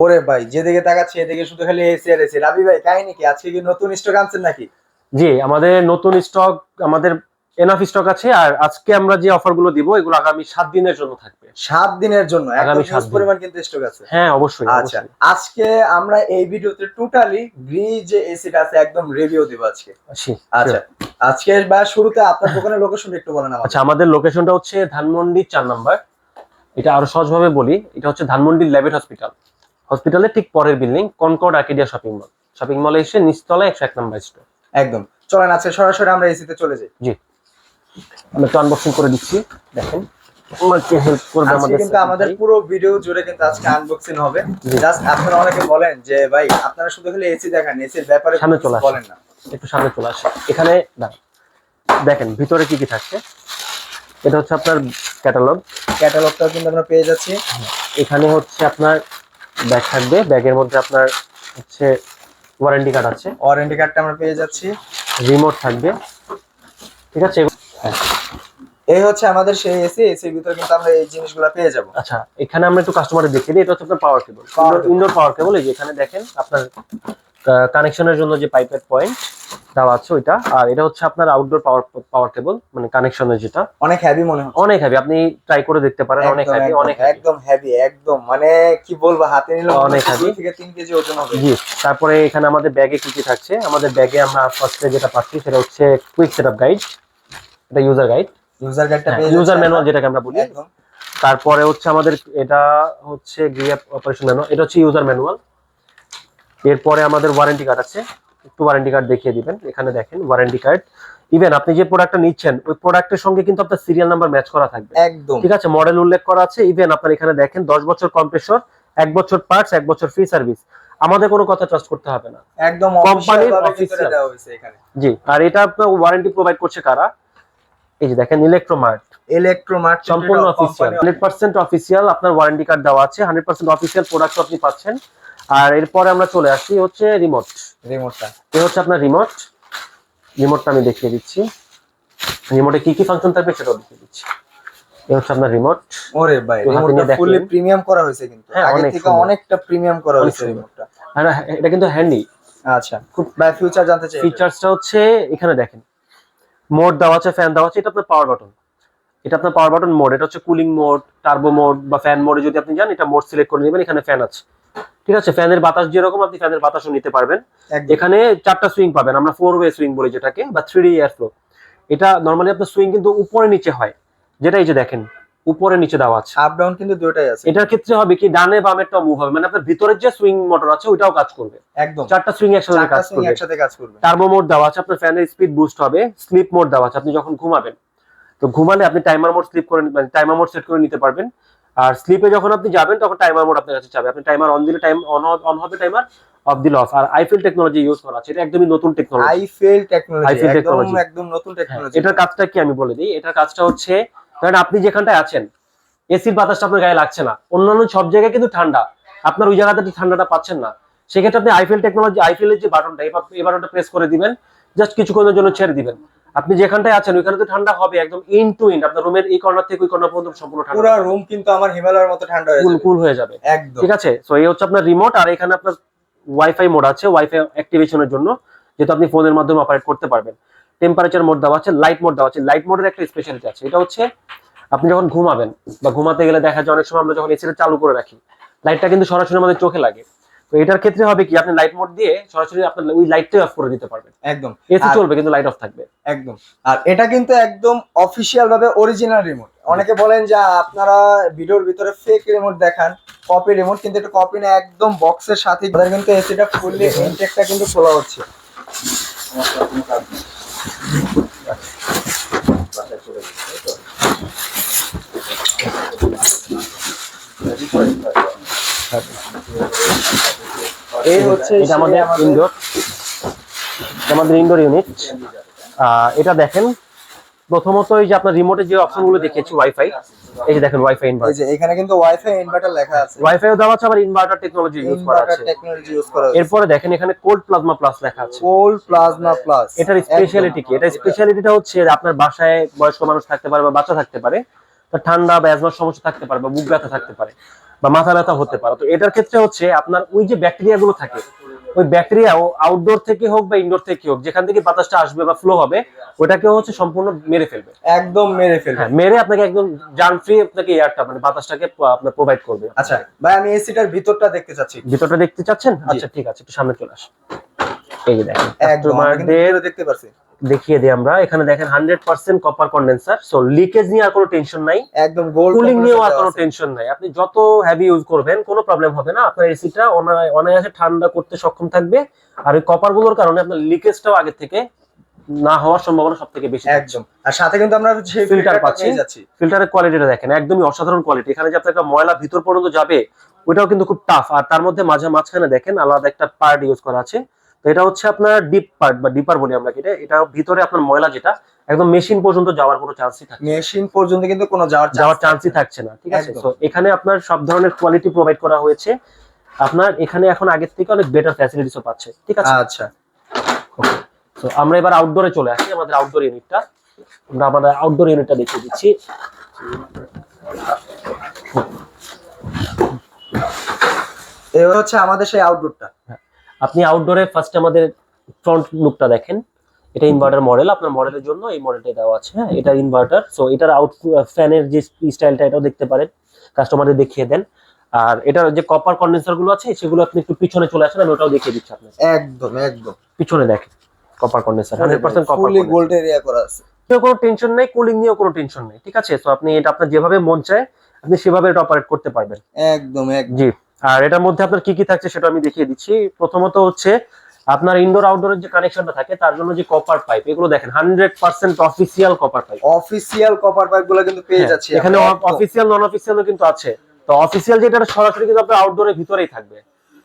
ওরে ভাই যেদিকে তাকাচ্ছি এদিকে শুধু খালি এসি আর এসি। রাবি ভাই কাহিনী কি? আজকে কি নতুন স্টক আনছেন নাকি? জি আমাদের নতুন স্টক আমাদের এনাফ স্টক আছে আর আজকে আমরা যে অফারগুলো দিব এগুলো আগামী সাত দিনের জন্য থাকবে। সাত দিনের জন্য? আগামী সাত। পরিমাণ কিন্তু স্টক আছে। হ্যাঁ অবশ্যই আচ্ছা আজকে আমরা এই ভিডিওতে টোটালি গ্রি যে এসিটা আছে একদম রিভিউ দিব আজকে। আচ্ছা আজকে বা শুরুতে আপনার দোকানের লোকেশন একটু বলেন আচ্ছা আমাদের লোকেশনটা হচ্ছে ধানমন্ডি চার নাম্বার। এটা আরও সহজভাবে বলি এটা হচ্ছে ধানমন্ডি ল্যাবেট হসপিটাল হসপিটালের ঠিক পরের building Concord Arcadia shopping mall. Shopping মলে এসে নিচতলায় একশো এক নাম্বার স্টোর। একদম। চলেন আজকে সরাসরি আমরা এসিতে চলে যাই। জি। আমরা একটু আনবক্সিং করে দিচ্ছি। দেখেন হেল্প করবে আমাদের কিন্তু আমাদের পুরো ভিডিও জুড়ে কিন্তু আজকে আনবক্সিং হবে। জাস্ট আপনারা অনেকে বলেন যে ভাই আপনারা শুধু খালি এসি দেখান এসির ব্যাপারে সামনে চলে বলেন না। একটু সামনে চলে আসে। এখানে দাঁড়ান। দেখেন ভিতরে কি কি থাকছে? এটা হচ্ছে আপনার ক্যাটালগ ক্যাটালগটাও কিন্তু আমরা পেয়ে যাচ্ছি। এখানে হচ্ছে আপনার ব্যাগ থাকবে। ব্যাগের মধ্যে আপনার হচ্ছে ওয়ারেন্টি কার্ড আছে। ওয়ারেন্টি কার্ডটা আমরা পেয়ে যাচ্ছি। রিমোট থাকবে। ঠিক আছে? হ্যাঁ। এই হচ্ছে আমাদের সেই এসি। এসির ভিতরে কিন্তু আমরা এই জিনিসগুলো পেয়ে যাব। আচ্ছা এখানে আমরা একটু কাস্টমারে দেখিয়ে দিই। এটা হচ্ছে আপনার পাওয়ার কেবল। ইনডোর পাওয়ার কেবল এই যে এখানে দেখেন আপনার কানেকশনের জন্য যে পাইপের পয়েন্ট দেওয়া আছে ওইটা। আর এটা হচ্ছে আপনার আউটডোর পাওয়ার পাওয়ার কেবল মানে কানেকশনের যেটা। অনেক হেভি মনে হচ্ছে। অনেক হেভি আপনি ট্রাই করে দেখতে পারেন অনেক একদম, অনেক একদম হেভি একদম মানে কি বলব হাতে নিলে অনেক অনেক থেকে তিন কেজি ওজন হবে। জি তারপরে এখানে আমাদের ব্যাগে কি কি থাকছে? আমাদের ব্যাগে আমরা ফার্স্টে যেটা পাচ্ছি সেটা হচ্ছে কুইক সেটআপ গাইড এটা ইউজার গাইড ইউজার গাইডটা ইউজার ম্যানুয়াল যেটাকে আমরা বলি। তারপরে হচ্ছে আমাদের এটা হচ্ছে গিয়ে অপারেশন ম্যানুয়াল এটা হচ্ছে ইউজার ম্যানুয়াল এরপরে আমাদের ওয়ারেন্টি কার্ড আছে। একটু ওয়ারেন্টি কার্ড দেখিয়ে দিবেন। এখানে দেখেন ওয়ারেন্টি কার্ড ইভেন আপনি যে প্রোডাক্টটা নিচ্ছেন ওই প্রোডাক্টের সঙ্গে কিন্তু আপনার সিরিয়াল নাম্বার ম্যাচ করা থাকবে। একদম। ঠিক আছে মডেল উল্লেখ করা আছে। ইভেন আপনার এখানে দেখেন দশ বছর কম্প্রেসর এক বছর পার্টস এক বছর ফ্রি সার্ভিস আমাদের কোনো কথা ট্রাস্ট করতে হবে না। একদম অফিসিয়াল হয়েছে এখানে। জি আর এটা আপনার ওয়ারেন্টি প্রোভাইড করছে কারা? এই যে দেখেন ইলেকট্রোমার্ট ইলেকট্রোমার্ট সম্পূর্ণ অফিসিয়াল হান্ড্রেড পার্সেন্ট অফিসিয়াল আপনার ওয়ারেন্টি কার্ড দেওয়া আছে। হান্ড্রেড পার্সেন্ট অফিসিয়াল প্রোডাক্ট আপনি পাচ্ছেন। আর এরপরে আমরা চলে আসছি হচ্ছে রিমোট রিমোটটা এ হচ্ছে আপনার রিমোট রিমোটটা আমি দেখিয়ে দিচ্ছি। রিমোটে কি কি ফাংশন থাকবে সেটাও দেখিয়ে দিচ্ছি। এ হচ্ছে আপনার রিমোট ওরে ভাই রিমোটটা প্রিমিয়াম করা হয়েছে কিন্তু। হ্যাঁ, আগে থেকে অনেকটা প্রিমিয়াম করা হয়েছে রিমোটটা আর এটা কিন্তু হ্যান্ডি আচ্ছা খুব ভাই জানতে চাই ফিচার্সটা হচ্ছে এখানে দেখেন। মোড দেওয়া আছে ফ্যান দেওয়া আছে এটা আপনার পাওয়ার বাটন এটা আপনার পাওয়ার বাটন মোড এটা হচ্ছে কুলিং মোড টার্বো মোড বা ফ্যান মোডে যদি আপনি যান এটা মোড সিলেক্ট করে নেবেন এখানে ফ্যান আছে। ঠিক আছে? ফ্যানের বাতাস যেরকম আপনি ফ্যানের বাতাসও নিতে পারবেন। এখানে চারটা সুইং পাবেন আমরা ফোর ওয়ে সুইং বলি যেটাকে বা থ্রি এয়ার ফ্লো এটা নর্মালি আপনার সুইং কিন্তু উপরে নিচে হয়। যেটা এই যে দেখেন উপরে নিচে দেওয়া আছে। আপ ডাউন কিন্তু দুটোই আছে। এটার ক্ষেত্রে হবে কি ডানে বামেরটা মুভ হবে। মানে আপনার ভিতরের যে সুইং মোটর আছে ওইটাও কাজ করবে। একদম। চারটা সুইং একসাথে কাজ করবে। একসাথে কাজ করবে। টার্বো মোড দেওয়া আছে আপনার ফ্যানের স্পিড বুস্ট হবে স্লিপ মোড দেওয়া আছে আপনি যখন ঘুমাবেন। তো ঘুমালে আপনি টাইমার মোড স্লিপ করে মানে টাইমার মোড সেট করে নিতে পারবেন। আর স্লিপে যখন আপনি যাবেন তখন টাইমার মোড আপনার কাছে যাবে আপনি টাইমার অন দিলে টাইম অন অন হবে টাইমার অফ দিলে অফ আর আইফিল টেকনোলজি ইউজ করা আছে। এটা একদমই নতুন টেকনোলজি আইফেল টেকনোলজি iFeel একদম একদম নতুন টেকনোলজি এটার কাজটা কি আমি বলে দিই? এটার কাজটা হচ্ছে ধরেন আপনি যেখানটায় আছেন এসির বাতাসটা আপনার গায়ে লাগছে না। অন্যান্য সব জায়গায় কিন্তু ঠান্ডা। আপনার ওই জায়গাতে ঠান্ডাটা পাচ্ছেন না। সেক্ষেত্রে আপনি আইফেল টেকনোলজি আইফেলের যে বাটনটা এই বাটনটা প্রেস করে দিবেন। জাস্ট কিছুক্ষণের জন্য ছেড়ে দিবেন। আপনি যেখানটায় আছেন ওইখানে তো ঠান্ডা হবে একদম ইন টু ইন আপনার রুমের এই কর্নার থেকে ওই কর্নার পর্যন্ত সম্পূর্ণ ঠান্ডা পুরো রুম কিন্তু আমার হিমালয়ের মতো ঠান্ডা হয়ে যাবে। কুল হয়ে যাবে। একদম। ঠিক আছে? সো এই হচ্ছে আপনার রিমোট আর এখানে আপনার ওয়াইফাই মোড আছে ওয়াইফাই অ্যাক্টিভেশনের জন্য যেহেতু আপনি ফোনের মাধ্যমে অপারেট করতে পারবেন। টেম্পারেচার মোড দেওয়া আছে লাইট মোড দেওয়া আছে। লাইট মোডের একটা স্পেশালিটি আছে। এটা হচ্ছে আপনি যখন ঘুমাবেন বা ঘুমাতে গেলে দেখা যায় অনেক সময় আমরা যখন এসিটা চালু করে রাখি লাইটটা কিন্তু সরাসরি আমাদের চোখে লাগে। তো এটার ক্ষেত্রে হবে কি আপনি লাইট মোড দিয়ে সরাসরি আপনার ওই লাইটটাই অফ করে দিতে পারবেন। একদম। এসি চলবে কিন্তু লাইট অফ থাকবে। একদম। আর এটা কিন্তু একদম অফিসিয়াল ভাবে অরিজিনাল রিমোট অনেকে বলেন যে আপনারা ভিডিওর ভিতরে ফেক রিমোট দেখান কপি রিমোট কিন্তু এটা কপি না একদম বক্সের সাথে তাদের কিন্তু এসিটা ফুললি ইনটেকটা কিন্তু খোলা হচ্ছে। এই হচ্ছে এটা আমাদের ইনডোর। আমাদের ইনডোর ইউনিট এটা দেখেন। প্রথমত এই যে আপনার রিমোটে যে অপশনগুলো দেখিয়েছি ওয়াইফাই এই যে দেখেন ওয়াইফাই এই যে এখানে কিন্তু ওয়াইফাই ইনভার্টার লেখা আছে। ওয়াইফাইও দেওয়া আছে আবার ইনভার্টার টেকনোলজি ইউজ করা ইনভার্টার আছে। টেকনোলজি ইউজ করা হয়েছে এরপরে দেখেন এখানে কোল্ড প্লাজমা প্লাস লেখা আছে। কোল প্লাজমা প্লাস এটার স্পেশালিটি কি? এটা স্পেশালিটিটা হচ্ছে আপনার বাসায় বয়স্ক মানুষ থাকতে পারে বা বাচ্চা থাকতে পারে ঠান্ডা বা অ্যাজমার সমস্যা থাকতে পারে বা বুক ব্যথা থাকতে পারে। বা মাথা ব্যথা হতে পারে। তো এটার ক্ষেত্রে হচ্ছে আপনার ওই যে ব্যাকটেরিয়া গুলো থাকে ওই ব্যাকটেরিয়া আউটডোর থেকে হোক বা ইনডোর থেকে হোক যেখান থেকে বাতাসটা আসবে বা ফ্লো হবে ওটাকে হচ্ছে সম্পূর্ণ মেরে ফেলবে। একদম মেরে ফেলবে। হ্যাঁ মেরে আপনাকে একদম জার্ম ফ্রি আপনাকে এয়ারটা মানে বাতাসটাকে আপনার প্রোভাইড করবে। আচ্ছা ভাই আমি এসিটার ভিতরটা দেখতে চাচ্ছি। ভিতরটা দেখতে চাচ্ছেন? আচ্ছা ঠিক আছে একটু সামনে চলে আসুন। এই যে দেখেন একদম দেখতে পাচ্ছি দেখিয়ে দিই আমরা। এখানে দেখেন hundred percent copper condenser so leakage নিয়ে আর কোনো টেনশন নাই। একদম কুলিং নিয়েও আর কোনো টেনশন নাই। আপনি যত হেভি ইউজ করবেন কোনো প্রবলেম হবে না। আপনার এসিটা অনায়াসে ঠান্ডা করতে সক্ষম থাকবে। আর ওই কপারগুলোর কারণে আপনার লিকেজটাও আগে থেকে না হওয়ার সম্ভাবনা সব থেকে বেশি একদম। আর সাথে কিন্তু আমরা Filter ফিল্টার পাচ্ছি। ফিল্টারের কোয়ালিটিটা দেখেন একদমই অসাধারণ কোয়ালিটি এখানে যে আপনার একটা ময়লা ভিতর পর্যন্ত যাবে ওটাও কিন্তু খুব টাফ আর তার মধ্যে মাঝে মাঝখানে দেখেন আলাদা একটা পার্ট ইউজ করা আছে। তো এটা হচ্ছে আপনার ডিপ পার্ট বা ডিপার বলি আমরা এটা এটা ভিতরে আপনার ময়লা যেটা একদম মেশিন পর্যন্ত যাওয়ার কোনো চান্সই থাকে। মেশিন পর্যন্ত কিন্তু কোনো যাওয়ার যাওয়ার চান্সই থাকছে না ঠিক আছে? তো এখানে আপনার সব ধরনের কোয়ালিটি প্রোভাইড করা হয়েছে। আপনার এখানে এখন আগের থেকে অনেক বেটার ফ্যাসিলিটিসও পাচ্ছে ঠিক আছে? আচ্ছা। তো আমরা এবার আউটডোরে চলে আসি আমাদের আউটডোর ইউনিটটা আমরা আমাদের আউটডোর ইউনিটটা দেখিয়ে দিচ্ছি। এবার হচ্ছে আমাদের সেই আউটডোরটা আপনি আউটডোরে ফার্স্ট আমাদের ফ্রন্ট লুকটা দেখেন। এটা ইনভার্টার মডেল আপনার মডেলের জন্য এই মডেলটা দেওয়া আছে হ্যাঁ? এটা ইনভার্টার সো এটার আউট ফ্যানের যে স্টাইলটা এটাও দেখতে পারেন। কাস্টমারদের দেখিয়ে দেন। আর এটার যে কপার কন্ডেন্সারগুলো আছে সেগুলো আপনি একটু পিছনে চলে আসেন আমি ওটাও দেখিয়ে দিচ্ছি আপনাকে। একদম একদম। পিছনে দেখেন copper condenser hundred percent copper fully gold area করা আছে। কোনো টেনশন নেই কুলিং নিয়েও কোনো টেনশন নেই ঠিক আছে? তো আপনি এটা আপনার যেভাবে মন চায় আপনি সেভাবে এটা অপারেট করতে পারবেন। একদম একদম। জি। আর এটার মধ্যে আপনার কি কি থাকছে সেটা আমি দেখিয়ে দিচ্ছি। প্রথমত হচ্ছে আপনার ইনডোর আউটডোরের যে কানেকশনটা থাকে তার জন্য যে কপার পাইপ এগুলো দেখেন hundred percent official copper pipe official copper পাইপগুলো কিন্তু পেয়ে যাচ্ছি হ্যাঁ, এখানে আমরা। একদম। অফিসিয়াল নন অফিসিয়ালও কিন্তু আছে। তো অফিসিয়াল যেটা সরাসরি কিন্তু আপনার আউটডোরের ভিতরেই থাকবে।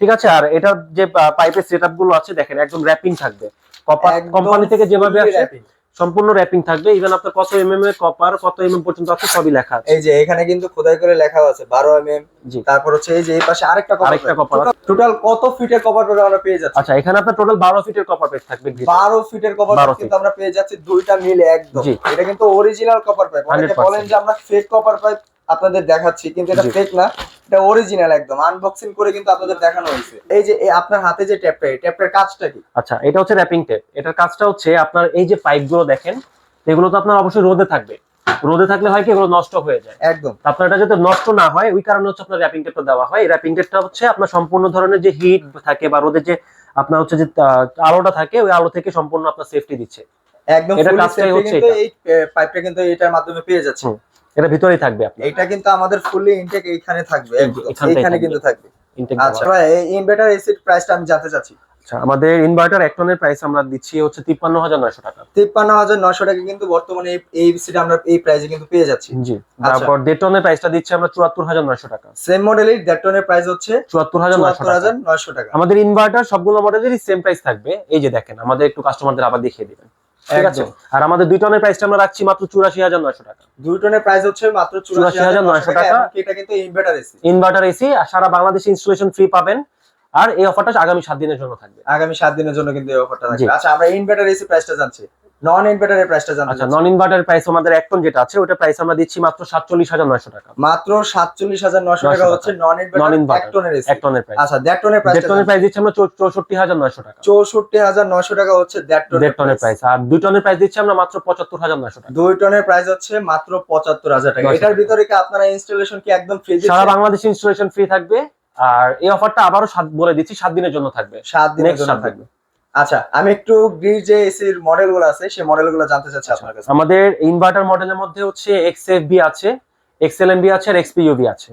ঠিক আছে? আর এটার যে পাইপের সেটআপগুলো আছে দেখেন একদম র্যাপিং থাকবে। কপার কোম্পানি থেকে যেভাবে wrapping। সম্পূর্ণ র্যাপিং থাকবে ইভেন আপনার কত এমএম এর কপার কত এমএম পর্যন্ত আছে সবই লেখা আছে। এই যে এখানে কিন্তু খোদাই করে লেখা আছে বারো এম এম জি। তারপর হচ্ছে এই যে এই পাশে আরেকটা আরেকটা কপার। টোটাল কত ফিটের কভার পাইপ আমরা পেয়ে যাচ্ছি? আচ্ছা এখানে আপনার টোটাল বারো ফিটের কপার পাইপ থাকবে ভিতরে। বারো ফিটের কভার কিন্তু আমরা পেয়ে যাচ্ছি দুইটা মিলে একদম। এটা কিন্তু অরিজিনাল কভার পাইপ অনেকে বলেন যে আমরা ফেক কভার পাইপ আপনাদের দেখাচ্ছি কিন্তু এটা। ফেক না এটা অরিজিনাল একদম। আনবক্সিং করে কিন্তু আপনাদের দেখানো হয়েছে। এই যে আপনার হাতে যে ট্যাপটা এই ট্যাপটার কাজটা কি? আচ্ছা এটা হচ্ছে র্যাপিং টেপ এটার কাজটা হচ্ছে আপনার এই যে পাইপগুলো দেখেন এগুলো তো আপনার অবশ্যই রোদে থাকবে। রোদে থাকলে হয় কি এগুলো নষ্ট হয়ে যায়। একদম। আপনার এটা যাতে নষ্ট না হয় ওই কারণে হচ্ছে আপনার র্যাপিং টেপটা দেওয়া হয়। র্যাপিং টেপটা হচ্ছে আপনার সম্পূর্ণ ধরনের যে হিট থাকে বা রোদের যে আপনার হচ্ছে যে আলোটা থাকে ওই আলো থেকে সম্পূর্ণ আপনার সেফটি দিচ্ছে। একদম fully কাজটাই হচ্ছে এটা। এই পাইপটা কিন্তু এটার মাধ্যমে পেয়ে যাচ্ছে। এটা ভিতরেই থাকবে আপনার। এটা কিন্তু আমাদের ফুললি ইনটেক এইখানে থাকবে। এইখানে কিন্তু থাকবে। আচ্ছা ভাই এই ইনভার্টার এসির প্রাইসটা আমি জানতে চাচ্ছি। আচ্ছা আমাদের ইনভার্টার এক টনের প্রাইস আমরা দিচ্ছি হচ্ছে তিপ্পান্ন হাজার নয়শো টাকা। তিপ্পান্ন হাজার নশো টাকা কিন্তু বর্তমানে এই- এসিটা আমরা এই প্রাইসে কিন্তু পেয়ে যাচ্ছি। জি আচ্ছা। তারপর দেড় টনের প্রাইসটা দিচ্ছি আমরা চুয়াত্তর হাজার নয়শো টাকা। সেম মডেলের দেড় টনের প্রাইস হচ্ছে চুয়াত্তর হাজার নয়শো হাজার নয়শো টাকা। আমাদের ইনভার্টার সবগুলো মডেলেরই সেম প্রাইস থাকবে। এই যে দেখেন আমাদের একটু কাস্টমারদের আবার দেখিয়ে দিবেন। ঠিক আছে? আর আমাদের দুই টনের প্রাইসটা আমরা রাখছি মাত্র চুরাশি হাজার নয়শো টাকা। দুই টনের প্রাইস হচ্ছে মাত্র চুরাশি হাজার নয়শো টাকা। এটা কিন্তু ইনভার্টার এসি ইনভার্টার এসি আর সারা বাংলাদেশে ইনস্টলেশন ফ্রি পাবেন। আর এই অফারটা আগামী সাত দিনের জন্য থাকবে। আগামী সাত দিনের জন্য কিন্তু এই অফারটা। থাকবে। আচ্ছা আমরা ইনভার্টার এসি প্রাইসটা জানছি। নন ইনভার্টারের প্রাইসটা জানতে আচ্ছা নন ইনভার্টার প্রাইস আমাদের এক টন যেটা আছে ওটা প্রাইস আমরা দিচ্ছি মাত্র সাতচল্লিশ হাজার নয়শো টাকা। মাত্র সাতচল্লিশ হাজার নয়শো 900 টাকা। হচ্ছে নন ইনভার্টার এক ইনভার্টার টনের এসি এক টনের প্রাইস আচ্ছা প্রাইস প্রাইস দিচ্ছি আমরা চৌ- চৌষট্টি হাজার নয়শো টাকা। চৌষট্টি হাজার নয়শো টাকা হচ্ছে প্রাইস আর দুই টনের প্রাইস দিচ্ছি আমরা মাত্র পঁচাত্তর হাজার নয়শো টাকা। দুই টনের প্রাইস হচ্ছে মাত্র পঁচাত্তর হাজার টাকা। এটার ভিতরে কি আপনারা ইনস্টলেশন কি একদম ফ্রি সারা বাংলাদেশ ইনস্টলেশন ফ্রি থাকবে। আর এই অফারটা আবারও সাত বলে দিচ্ছি সাত দিনের জন্য থাকবে। সাত দিনের জন্য থাকবে। আচ্ছা আমি একটু গ্রিজ যে এসির মডেলগুলো আছে সেই মডেলগুলো জানতে চাচ্ছি আপনার কাছে। আমাদের ইনভার্টার মডেলের মধ্যে হচ্ছে এক্সএফবি আছে এক্সএলএমবি আছে আর এক্সপিইউবি আছে।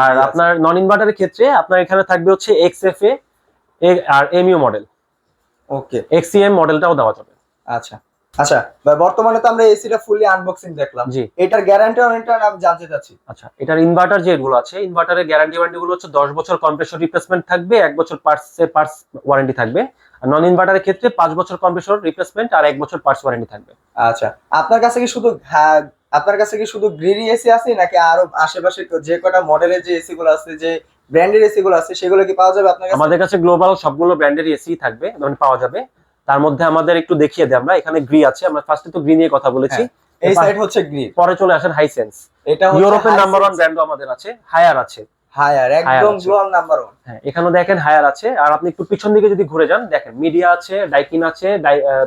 আর আপনার নন ইনভার্টারের ক্ষেত্রে আপনার এখানে থাকবে হচ্ছে এক্সএফএ আর এমইউ মডেল ওকে এক্সিএম মডেলটাও দেওয়া যাবে। আচ্ছা। আচ্ছা বর্তমানে তো আমরা এসিটা ফুললি আনবক্সিং দেখলাম। এটার গ্যারান্টি ওয়ারেন্টি আমি জানতে চাচ্ছি। আচ্ছা এটার ইনভার্টার যেগুলো আছে ইনভার্টারের গ্যারান্টি ওয়ারেন্টি গুলো হচ্ছে দশ বছর কম্প্রেসর রিপ্লেসমেন্ট থাকবে এক বছর পার্টস পার্টস ওয়ারেন্টি থাকবে। আর নন ইনভার্টারের ক্ষেত্রে পাঁচ বছর কম্প্রেসর রিপ্লেসমেন্ট আর এক বছর পার্টস ওয়ারেন্টি থাকবে। আচ্ছা আপনার কাছে কি শুধু আপনার কাছে কি শুধু গ্রিরি এসি আছে নাকি আরও আশেপাশে যে কটা মডেলের যে এসি গুলো আছে যে ব্র্যান্ডের এসি গুলো আছে সেগুলো কি পাওয়া যাবে আপনার কাছে? আমাদের কাছে গ্লোবাল সবগুলো ব্র্যান্ডের এসি থাকবে মানে পাওয়া যাবে। তার মধ্যে আমাদের একটু দেখিয়ে দেয় আমরা এখানে গ্রি আছে আমরা ফার্স্টে তো গ্রি নিয়ে কথা বলেছি। এই সাইড হচ্ছে গ্রিন পরে চলে আসেন হাইসেন্স এটা হচ্ছে ইউরোপের নাম্বার ওয়ান ব্র্যান্ডও আমাদের আছে হায়ার আছে। হায়ার একদম আছে। গ্লোয়াল নাম্বার ওয়ান হ্যাঁ এখানেও দেখেন হায়ার আছে। আর আপনি একটু পিছন দিকে যদি ঘুরে যান দেখেন মিডিয়া আছে ডাইকিন আছে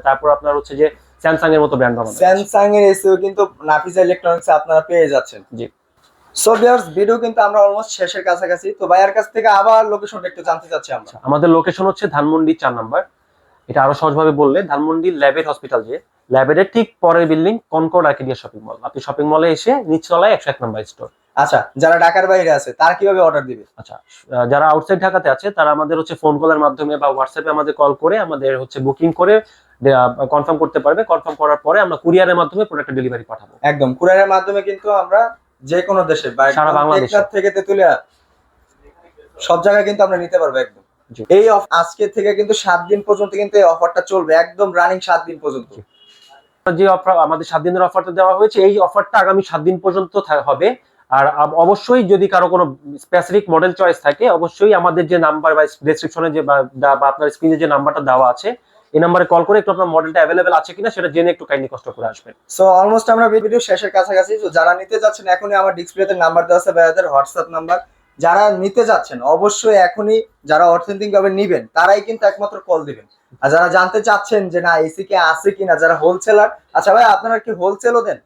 তারপর আপনার হচ্ছে যে স্যামসাং এর মতো ব্র্যান্ড আমাদের আছে। স্যামসাং এর এসিও কিন্তু নাফিসা ইলেকট্রনিক্স আপনারা পেয়ে যাচ্ছেন। জি। সো ভিউয়ার্স ভিডিও কিন্তু আমরা অলমোস্ট শেষের কাছাকাছি। তো ভাইয়ার কাছ থেকে আবার লোকেশনটা একটু জানতে চাচ্ছি আমরা। আচ্ছা, আমাদের লোকেশন হচ্ছে ধানমন্ডি চার নাম্বার। এটা আরও সহজভাবে বললে ধানমন্ডি ল্যাবের হসপিটাল যে ল্যাবের ঠিক পরের building Concord Arcadia shopping mall আপনি শপিং মলে এসে নিচতলায় একশো এক নম্বর স্টোর আচ্ছা যারা ঢাকার বাইরে আছে তারা কীভাবে অর্ডার দিবে? আচ্ছা যারা আউটসাইড ঢাকাতে আছে তারা আমাদের হচ্ছে ফোন কলের মাধ্যমে বা হোয়াটসঅ্যাপে আমাদের কল করে আমাদের হচ্ছে বুকিং করে কনফার্ম করতে পারবে। কনফার্ম করার পরে আমরা কুরিয়ারের মাধ্যমে প্রোডাক্ট ডেলিভারি পাঠাবো। একদম কুরিয়ারের মাধ্যমে কিন্তু আমরা যে কোনো দেশে সারা বাংলাদেশে। থেকে তেতুলিয়া সব জায়গায় কিন্তু আমরা নিতে পারব একদম। এই অফ- আজকে থেকে কিন্তু সাত দিন পর্যন্ত কিন্তু এই অফারটা চলবে একদম রানিং সাত দিন পর্যন্ত। যে অফার আমাদের সাত দিনের অফারটা দেওয়া হয়েছে এই অফারটা আগামী সাত দিন পর্যন্ত হবে। আর অবশ্যই যদি কারও কোনো স্পেসিফিক মডেল চয়েস থাকে অবশ্যই আমাদের যে নাম্বার বা ডেসক্রিপশনে যে বা আপনার স্ক্রিনে যে নাম্বারটা দেওয়া আছে এই নাম্বারে কল করে একটু আপনার মডেলটা অ্যাভেলেবেল আছে কিনা সেটা জেনে একটু কাইন্ডলি কষ্ট করে আসবেন। সো অলমোস্ট আমরা ভিডিও শেষের কাছাকাছি তো যারা নিতে যাচ্ছেন এখনই আমার ডিসপ্লেতে নাম্বার দেওয়া আছে ভাইয়াদের হোয়াটসঅ্যাপ নাম্বার যারা নিতে যাচ্ছেন অবশ্যই এখনই যারা অর্থনৈতিক ভাবে নিবেন তারাই কিন্তু একমাত্র কল দিবেন। আর যারা জানতে চাচ্ছেন যে না এসি কে আছে কিনা যারা হোলসেলার আচ্ছা ভাই আপনারা কি হোলসেলও দেন?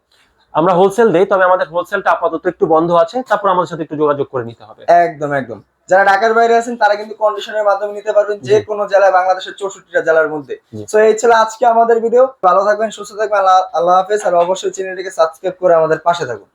আমরা হোলসেল দেই তবে আমাদের হোলসেলটা আপাতত একটু বন্ধ আছে তারপর আমাদের সাথে একটু যোগাযোগ করে নিতে হবে। একদম একদম। যারা ঢাকার বাইরে আছেন তারা কিন্তু কন্ডিশনের মাধ্যমে নিতে পারবেন যে কোনো জেলায় বাংলাদেশের চৌষট্টিটা জেলার মধ্যে। তো এই ছিল আজকে আমাদের ভিডিও ভালো থাকবেন সুস্থ থাকবেন আল্লাহ আল্লাহ হাফেজ আর অবশ্যই চ্যানেলটিকে সাবস্ক্রাইব করে আমাদের পাশে থাকুন।